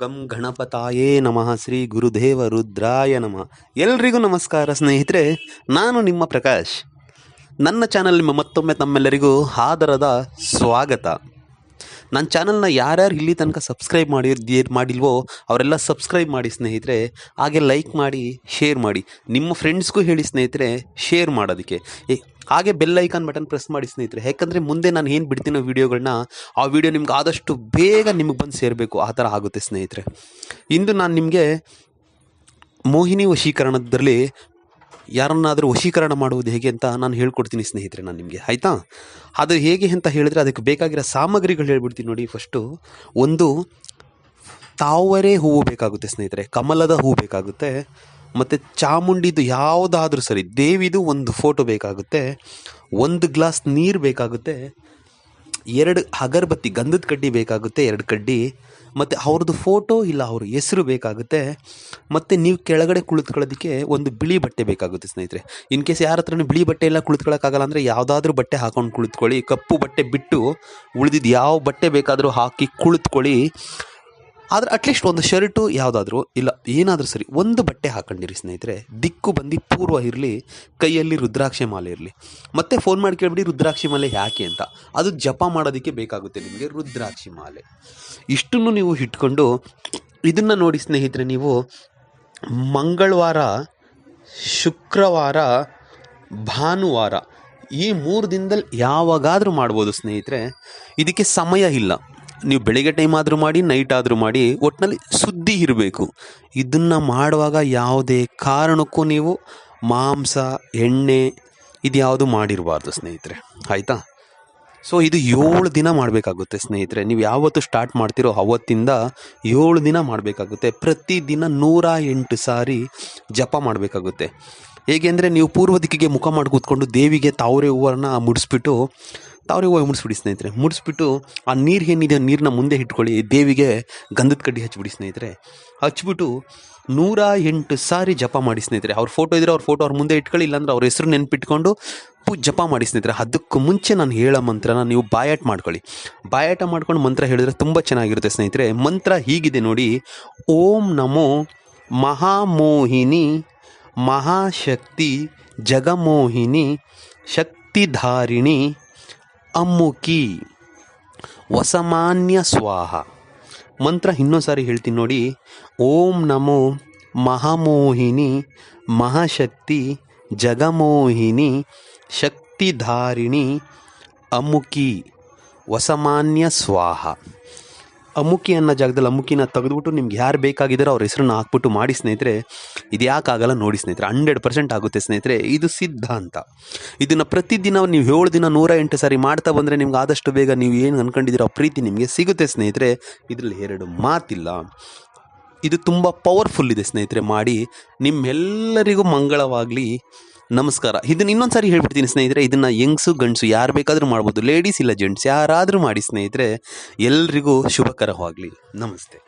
ಗಂ ಗಣಪತಾಯೇ ನಮಃ, ಶ್ರೀ ಗುರುದೇವ ರುದ್ರಾಯ ನಮಃ. ಎಲ್ರಿಗೂ ನಮಸ್ಕಾರ ಸ್ನೇಹಿತರೆ, ನಾನು ನಿಮ್ಮ ಪ್ರಕಾಶ್. ನನ್ನ ಚಾನಲ್ ಮತ್ತೊಮ್ಮೆ ತಮ್ಮೆಲ್ಲರಿಗೂ ಆದರದ ಸ್ವಾಗತ. ನನ್ನ ಚಾನಲ್ನ ಯಾರ್ಯಾರು ಇಲ್ಲಿ ತನಕ ಸಬ್ಸ್ಕ್ರೈಬ್ ಮಾಡಿ ಮಾಡಿಲ್ವೋ ಅವರೆಲ್ಲ ಸಬ್ಸ್ಕ್ರೈಬ್ ಮಾಡಿ ಸ್ನೇಹಿತರೆ, ಹಾಗೆ ಲೈಕ್ ಮಾಡಿ ಶೇರ್ ಮಾಡಿ. ನಿಮ್ಮ ಫ್ರೆಂಡ್ಸ್ಗೂ ಹೇಳಿ ಸ್ನೇಹಿತರೆ ಶೇರ್ ಮಾಡೋದಕ್ಕೆ. ಹಾಗೆ ಬೆಲ್ ಐಕಾನ್ ಬಟನ್ ಪ್ರೆಸ್ ಮಾಡಿ ಸ್ನೇಹಿತರೆ. ಯಾಕಂದರೆ ಮುಂದೆ ನಾನು ಏನು ಬಿಡ್ತೀನೋ ವೀಡಿಯೋಗಳನ್ನ ಆ ವಿಡಿಯೋ ನಿಮ್ಗೆ ಆದಷ್ಟು ಬೇಗ ನಿಮಗೆ ಬಂದು ಸೇರಬೇಕು. ಆ ಥರ ಆಗುತ್ತೆ ಸ್ನೇಹಿತರೆ. ಇಂದು ನಾನು ನಿಮಗೆ ಮೋಹಿನಿ ವಶೀಕರಣದಲ್ಲಿ ಯಾರನ್ನಾದರೂ ವಶೀಕರಣ ಮಾಡುವುದು ಹೇಗೆ ಅಂತ ನಾನು ಹೇಳ್ಕೊಡ್ತೀನಿ ಸ್ನೇಹಿತರೆ ನಾನು ನಿಮಗೆ, ಆಯಿತಾ? ಅದು ಹೇಗೆ ಅಂತ ಹೇಳಿದ್ರೆ ಅದಕ್ಕೆ ಬೇಕಾಗಿರೋ ಸಾಮಗ್ರಿಗಳು ಹೇಳ್ಬಿಡ್ತೀನಿ ನೋಡಿ ಫಸ್ಟು. ಒಂದು, ತಾವರೆ ಹೂವು ಬೇಕಾಗುತ್ತೆ ಸ್ನೇಹಿತರೆ, ಕಮಲದ ಹೂವು ಬೇಕಾಗುತ್ತೆ, ಮತ್ತು ಚಾಮುಂಡಿದು ಯಾವುದಾದ್ರೂ ಸರಿ, ದೇವಿದು ಒಂದು ಫೋಟೋ ಬೇಕಾಗುತ್ತೆ, ಒಂದು ಗ್ಲಾಸ್ ನೀರು ಬೇಕಾಗುತ್ತೆ ಎರಡು ಅಗರಬತ್ತಿ ಗಂಧದ ಕಡ್ಡಿ ಬೇಕಾಗುತ್ತೆ, ಎರಡು ಕಡ್ಡಿ. ಮತ್ತು ಅವ್ರದ್ದು ಫೋಟೋ ಇಲ್ಲ, ಅವ್ರ ಹೆಸರು ಬೇಕಾಗುತ್ತೆ. ಮತ್ತು ನೀವು ಕೆಳಗಡೆ ಕುಳಿತುಕೊಳ್ಳೋದಕ್ಕೆ ಒಂದು ಬಿಳಿ ಬಟ್ಟೆ ಬೇಕಾಗುತ್ತೆ ಸ್ನೇಹಿತರೆ. ಇನ್ ಕೇಸ್ ಯಾರ ಹತ್ರನೂ ಬಿಳಿ ಬಟ್ಟೆ ಎಲ್ಲ ಕುಳಿತುಕೊಳ್ಳೋಕ್ಕಾಗಲ್ಲ ಅಂದರೆ ಯಾವುದಾದ್ರೂ ಬಟ್ಟೆ ಹಾಕೊಂಡು ಕುಳಿತುಕೊಳ್ಳಿ. ಕಪ್ಪು ಬಟ್ಟೆ ಬಿಟ್ಟು ಉಳಿದಿದ್ದು ಯಾವ ಬಟ್ಟೆ ಬೇಕಾದರೂ ಹಾಕಿ ಕುಳಿತುಕೊಳ್ಳಿ. ಆದರೆ ಅಟ್ಲೀಸ್ಟ್ ಒಂದು ಶರ್ಟು ಯಾವುದಾದ್ರೂ, ಇಲ್ಲ, ಏನಾದರೂ ಸರಿ, ಒಂದು ಬಟ್ಟೆ ಹಾಕೊಂಡಿರಿ ಸ್ನೇಹಿತರೆ, ದಿಕ್ಕು ಬಂದು ಪೂರ್ವ ಇರಲಿ, ಕೈಯಲ್ಲಿ ರುದ್ರಾಕ್ಷಿ ಮಾಲೆ ಇರಲಿ. ಮತ್ತೆ ಫೋನ್ ಮಾಡಿ ಕೇಳ್ಬಿಡಿ, ರುದ್ರಾಕ್ಷಿ ಮಾಲೆ ಯಾಕೆ ಅಂತ. ಅದು ಜಪ ಮಾಡೋದಕ್ಕೆ ಬೇಕಾಗುತ್ತೆ ನಿಮಗೆ ರುದ್ರಾಕ್ಷಿ ಮಾಲೆ. ಇಷ್ಟನ್ನು ನೀವು ಇಟ್ಕೊಂಡು, ಇದನ್ನು ನೋಡಿ ಸ್ನೇಹಿತರೆ ನೀವು, ಮಂಗಳವಾರ, ಶುಕ್ರವಾರ, ಭಾನುವಾರ, ಈ ಮೂರು ದಿನದಲ್ಲಿ ಯಾವಾಗಾದರೂ ಮಾಡ್ಬೋದು ಸ್ನೇಹಿತರೆ. ಇದಕ್ಕೆ ಸಮಯ ಇಲ್ಲ. ನೀವು ಬೆಳಿಗ್ಗೆ ಟೈಮ್ ಆದರೂ ಮಾಡಿ ನೈಟ್ ಆದರೂ ಮಾಡಿ ಒಟ್ಟಿನಲ್ಲಿ ಸುದ್ದಿ ಇರಬೇಕು. ಇದನ್ನು ಮಾಡುವಾಗ ಯಾವುದೇ ಕಾರಣಕ್ಕೂ ನೀವು ಮಾಂಸ, ಎಣ್ಣೆ ಇದು ಯಾವುದು ಮಾಡಿರಬಾರ್ದು ಸ್ನೇಹಿತರೆ. ಆಯಿತಾ? ಸೊ ಇದು ಏಳು ದಿನ ಮಾಡಬೇಕಾಗುತ್ತೆ ಸ್ನೇಹಿತರೆ. ನೀವು ಯಾವತ್ತು ಸ್ಟಾರ್ಟ್ ಮಾಡ್ತೀರೋ ಅವತ್ತಿಂದ ಏಳು ದಿನ ಮಾಡಬೇಕಾಗುತ್ತೆ. ಪ್ರತಿದಿನ ನೂರ ಎಂಟು ಸಾರಿ ಜಪ ಮಾಡಬೇಕಾಗುತ್ತೆ. ಹೇಗೆ ಅಂದರೆ ನೀವು ಪೂರ್ವ ದಿಕ್ಕಿಗೆ ಮುಖ ಮಾಡಿ ಕೂತ್ಕೊಂಡು ದೇವಿಗೆ ತಾವರೆ ಹೂವನ್ನು ಮುಡಿಸ್ಬಿಟ್ಟು ತಾವರೆ ಹೋಗಿ ಮುಡಿಸ್ಬಿಡಿ ಸ್ನೇಹಿತರೆ. ಮುಡಿಸ್ಬಿಟ್ಟು ಆ ನೀರು ಏನಿದೆ ನೀರನ್ನ ಮುಂದೆ ಇಟ್ಕೊಳ್ಳಿ ದೇವಿಗೆ ಗಂಧದ ಕಡ್ಡಿ ಹಚ್ಬಿಡಿ ಸ್ನೇಹಿತರೆ. ಹಚ್ಬಿಟ್ಟು ನೂರ ಎಂಟು ಸಾರಿ ಜಪ ಮಾಡಿ ಸ್ನೇಹಿತರೆ. ಅವ್ರ ಫೋಟೋ ಇದ್ದರೆ ಅವ್ರ ಫೋಟೋ ಅವ್ರ ಮುಂದೆ ಇಟ್ಕೊಳ್ಳಿ, ಇಲ್ಲಾಂದ್ರೆ ಅವ್ರ ಹೆಸರು ನೆನ್ಪಿಟ್ಕೊಂಡು ಪೂ ಜಪ ಮಾಡಿ ಸ್ನೇಹಿತರೆ. ಅದಕ್ಕೂ ಮುಂಚೆ ನಾನು ಹೇಳೋ ಮಂತ್ರನ ನೀವು ಬಾಯಾಟ ಮಾಡ್ಕೊಳ್ಳಿ. ಬಾಯಾಟ ಮಾಡ್ಕೊಂಡು ಮಂತ್ರ ಹೇಳಿದ್ರೆ ತುಂಬ ಚೆನ್ನಾಗಿರುತ್ತೆ ಸ್ನೇಹಿತರೆ. ಮಂತ್ರ ಹೀಗಿದೆ ನೋಡಿ, ಓಂ ನಮೋ ಮಹಾಮೋಹಿನಿ, ಮಹಾಶಕ್ತಿ, ಜಗಮೋಹಿನಿ, ಶಕ್ತಿಧಾರಿಣಿ ಅಮ್ಮುಕಿ ವಸಮಾನ್ಯ ಸ್ವಾಹ. ಮಂತ್ರ ಇನ್ನೊಂದು ಸಾರಿ ಹೇಳ್ತೀನಿ ನೋಡಿ. ಓಂ ನಮೋ ಮಹಾಮೋಹಿನಿ, ಮಹಾಶಕ್ತಿ, ಜಗಮೋಹಿನಿ, ಶಕ್ತಿಧಾರಿಣಿ, ಅಮುಕಿ. ವಸಮಾನ್ಯ ಸ್ವಾಹ. ಅಮುಕಿ ಅನ್ನೋ ಜಾಗದಲ್ಲಿ ಅಮುಕಿನ ತೆಗೆದ್ಬಿಟ್ಟು ನಿಮ್ಗೆ ಯಾರು ಬೇಕಾಗಿದ್ದಾರೋ ಅವ್ರ ಹೆಸರನ್ನ ಹಾಕ್ಬಿಟ್ಟು ಮಾಡಿ ಸ್ನೇಹಿತರೆ, ಇದು ಯಾಕಾಗಲ್ಲ ನೋಡಿ ಸ್ನೇಹಿತರೆ, ಹಂಡ್ರೆಡ್ ಪರ್ಸೆಂಟ್ ಆಗುತ್ತೆ ಸ್ನೇಹಿತರೆ, ಇದು ಸಿದ್ಧಾಂತ ಇದನ್ನು ಪ್ರತಿದಿನ ನೀವು ಏಳು ದಿನ ನೂರ ಎಂಟು ಸಾರಿ ಮಾಡ್ತಾ ಬಂದರೆ ನಿಮ್ಗೆ ಆದಷ್ಟು ಬೇಗ ನೀವು ಏನು ಅನ್ಕೊಂಡಿದ್ದೀರೋ ಆ ಪ್ರೀತಿ ನಿಮಗೆ ಸಿಗುತ್ತೆ ಸ್ನೇಹಿತರೆ. ಇದರಲ್ಲಿ ಎರಡು ಮಾತಿಲ್ಲ. ಇದು ತುಂಬ ಪವರ್ಫುಲ್ ಇದೆ ಸ್ನೇಹಿತರೆ, ಮಾಡಿ ನಿಮ್ಮೆಲ್ಲರಿಗೂ ಮಂಗಳವಾಗಲಿ. ನಮಸ್ಕಾರ. ಇದನ್ನು ಇನ್ನೊಂದು ಸಾರಿ ಹೇಳ್ಬಿಡ್ತೀನಿ ಸ್ನೇಹಿತರೆ, ಇದನ್ನು ಯಂಗ್ಸು ಗಂಡಸು ಯಾರು ಬೇಕಾದರೂ ಮಾಡ್ಬೋದು. ಲೇಡೀಸ್ ಇಲ್ಲ ಜೆಂಟ್ಸ್ ಯಾರಾದರೂ ಮಾಡಿ ಸ್ನೇಹಿತರೆ, ಎಲ್ರಿಗೂ ಶುಭಕರವಾಗಲಿ ನಮಸ್ತೆ.